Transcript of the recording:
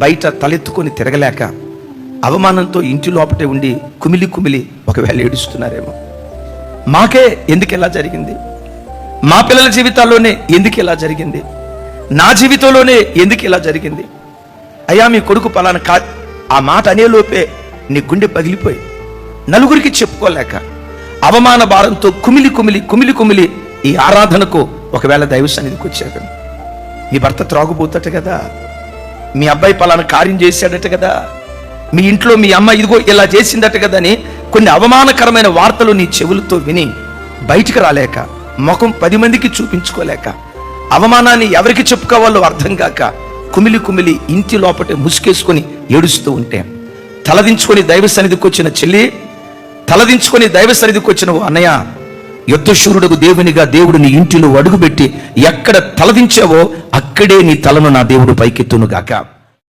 బయట తలెత్తుకొని తిరగలేక అవమానంతో ఇంటి లోపటే ఉండి కుమిలి కుమిలి ఒకవేళ ఏడుస్తున్నారేమో. మాకే ఎందుకు ఇలా జరిగింది? మా పిల్లల జీవితాల్లోనే ఎందుకు ఇలా జరిగింది? నా జీవితంలోనే ఎందుకు ఇలా జరిగింది? అయ్యా మీ కొడుకు పలానా కా ఆ మాట అనేలోపే నీ గుండె పగిలిపోయి నలుగురికి చెప్పుకోలేక అవమాన భారంతో కుమిలి కుమిలి కుమిలి కుమిలి ఈ ఆరాధనకు ఒకవేళ దైవ సన్నిధికి వచ్చాక మీ భర్త త్రాగుబోతట కదా? మీ అబ్బాయి పలానా కార్యం చేశాడట కదా? మీ ఇంట్లో మీ అమ్మ ఇదిగో ఇలా చేసిందట కదా అని కొన్ని అవమానకరమైన వార్తలు నీ చెవులతో విని బయటికి రాలేక ముఖం పది మందికి చూపించుకోలేక అవమానాన్ని ఎవరికి చెప్పుకోవాలో అర్థం కాక కుమిలి కుమిలి ఇంటి లోపటే ముసుకేసుకొని ఏడుస్తూ ఉంటే తలదించుకొని దైవ సన్నిధికి వచ్చిన చెల్లి తలదించుకొని దైవ సన్నిధికి వచ్చిన ఓ అన్నయ్య యుద్ధశూరుడుకు దేవునిగా దేవుడు నీ ఇంటిలో అడుగుపెట్టి ఎక్కడ తలదించావో అక్కడే నీ తలను నా దేవుడు పైకెత్తునుగాక.